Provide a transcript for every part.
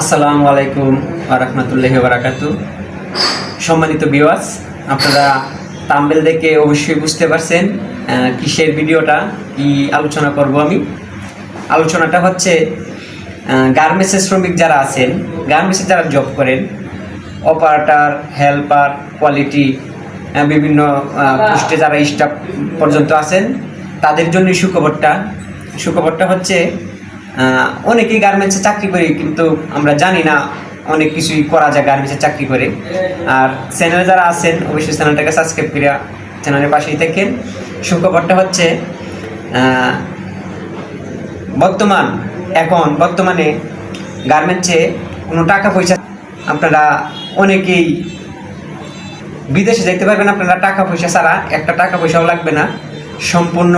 আসসালামু আলাইকুম রহমতুল্লাহি বারাকাতু সম্মানিত বিওয়াস আপনারা তাম্বেল দেখে অবশ্যই বুঝতে পারছেন কিসের ভিডিওটা কি আলোচনা করব আমি। আলোচনাটা হচ্ছে গার্মেন্টসের শ্রমিক যারা আছেন গার্মেন্টসে যারা জব করেন অপারেটার হেল্পার কোয়ালিটি বিভিন্ন পোস্টে যারা স্টাফ পর্যন্ত আছেন তাদের জন্য সুখবরটা। সুখবরটা হচ্ছে অনেকেই গার্মেন্টসে চাকরি করে, কিন্তু আমরা জানি না অনেক কিছুই করা যায় গার্মেন্টসে চাকরি করে। আর চ্যানেলে যারা আছেন, অবশ্যই চ্যানেলটাকে সাবস্ক্রাইব করে চ্যানেলের পাশেই থাকেন। সুখবরটা হচ্ছে বর্তমান, এখন বর্তমানে গার্মেন্টসে কোনো টাকা পয়সা, আপনারা অনেকেই বিদেশে যেতে পারবেন, আপনারা টাকা পয়সা ছাড়া একটা টাকা পয়সাও লাগবে না। সম্পূর্ণ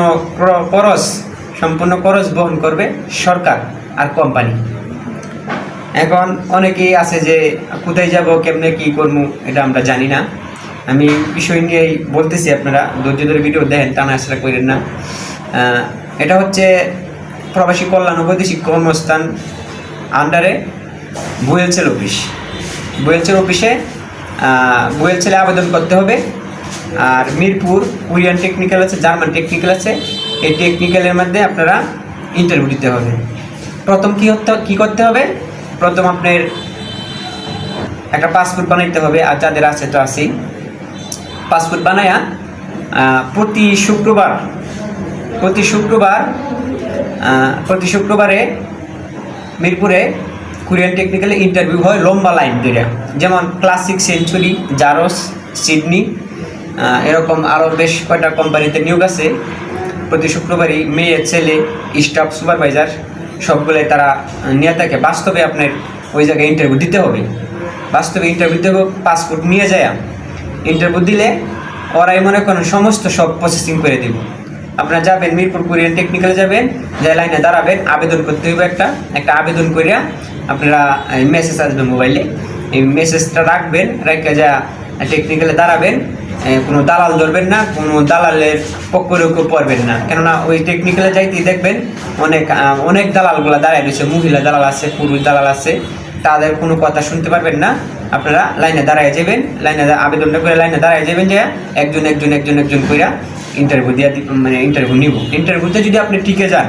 খরচ সম্পূর্ণ খরচ বহন করবে সরকার আর কোম্পানি। এখন অনেকেই আছে যে কোথায় যাব, কেমনে কি করব, এটা আমরা জানি না। আমি বিষয় নিয়েই বলতেছি আপনারা, ধৈর্য ধরে ভিডিও দেখেন টানা আসরা করেন না। এটা হচ্ছে প্রবাসী কল্যাণ বৈদেশিক কর্মস্থান আন্ডারে বুয়েলসেল অফিস। বুয়েলসেল অফিসে বুয়েলসেলে আবেদন করতে হবে। আর মিরপুর কোরিয়ান টেকনিক্যাল আছে, জার্মান টেকনিক্যাল আছে। এই টেকনিক্যালের মধ্যে আপনারা ইন্টারভিউ দিতে হবে। প্রথম কি হতে কি করতে হবে? প্রথম আপনার একটা পাসপোর্ট বানাইতে হবে, আর যাদের আছে তো আছেই পাসপোর্ট বানায়া প্রতি শুক্রবার প্রতি শুক্রবার প্রতি শুক্রবারে মিরপুরে কোরিয়ান টেকনিক্যালে ইন্টারভিউ হয় লম্বা লাইন ধরে যেমন ক্লাসিক সেঞ্চুরি জারস সিডনি এরকম আরও বেশ কয়টা কোম্পানিতে নিয়োগ আছে। প্রতি শুক্রবারই মেয়ে, ছেলে স্টাফ সুপারভাইজার সবগুলোই তারা নিয়ে থাকে। বাস্তবে আপনার ওই জায়গায় ইন্টারভিউ দিতে হবে। বাস্তবে ইন্টারভিউ দিতে হবে পাসপোর্ট নিয়ে যায়। ইন্টারভিউ দিলে ওরাই মনে করেন সমস্ত সব প্রসেসিং করে দিব। আপনারা যাবেন মিরপুর কোরিয়ান টেকনিক্যালে যাবেন, যে লাইনে দাঁড়াবেন, আবেদন করতে হবে একটা। একটা আবেদন করিয়া আপনারা মেসেজ আসবে মোবাইলে এই মেসেজটা রাখবেন রেখে যা টেকনিক্যালে দাঁড়াবেন। কোনো দালাল ধরবেন না, কোনো দালালের পক্ষের কেউ পড়বেন না। কেননা ওই টেকনিক্যালে যাইতেই দেখবেন অনেক অনেক দালালগুলো দাঁড়ায় রয়েছে। মহিলা দালাল আছে, পুরুষ দালাল আছে। তাদের কোনো কথা শুনতে পারবেন না। আপনারা লাইনে দাঁড়ায় যাবেন, লাইনে আবেদনটা করে লাইনে দাঁড়ায় যাবেন যে একজন একজন একজন একজন কইরা ইন্টারভিউ দিয়া মানে ইন্টারভিউ নিব। ইন্টারভিউতে যদি আপনি টিকে যান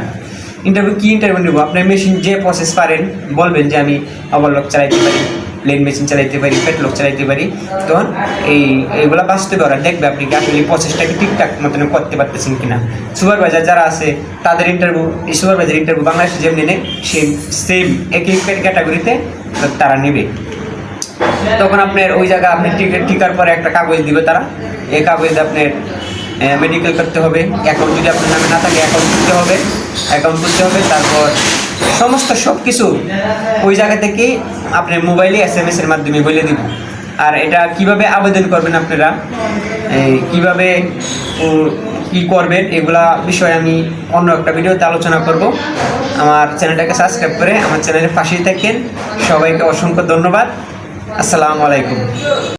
ইন্টারভিউ কি ইন্টারভিউ নিব? আপনার মেশিন যে প্রসেস পারেন, বলবেন যে আমি ওভারলক চালাইতে পারি। প্লেন মেশিন চালাইতে পারি পেটলক চালাইতে পারি, তখন এই এইগুলা বাস্তবে ওরা দেখবে আপনি কি আসলে প্রসেসটাকে ঠিকঠাক মতন করতে পারতেছেন কিনা। সুপারভাইজার যারা আছে, তাদের ইন্টারভিউ সুপারভাইজার ইন্টারভিউ বাংলাদেশে যেমনি নেয় সেই সেম একই ক্যাটাগরিতে তারা নেবে। তখন আপনার ওই জায়গা আপনি টিকার পরে একটা কাগজ দিবে তারা। এই কাগজে আপনার মেডিকেল করতে হবে অ্যাকাউন্ট যদি আপনার নামে না থাকে অ্যাকাউন্ট খুলতে হবে অ্যাকাউন্ট খুলতে হবে, তারপর সমস্ত সব কিছু ওই জায়গা থেকে আপনার মোবাইলে এস এম এস এর মাধ্যমে বলে দিব। আর এটা কীভাবে আবেদন করবেন আপনারা? কীভাবে কি করবেন? এগুলা বিষয়ে আমি অন্য একটা ভিডিওতে আলোচনা করব। আমার চ্যানেলটাকে সাবস্ক্রাইব করে আমার চ্যানেলের পাশেই থাকেন। সবাইকে অসংখ্য ধন্যবাদ। আসসালামু আলাইকুম।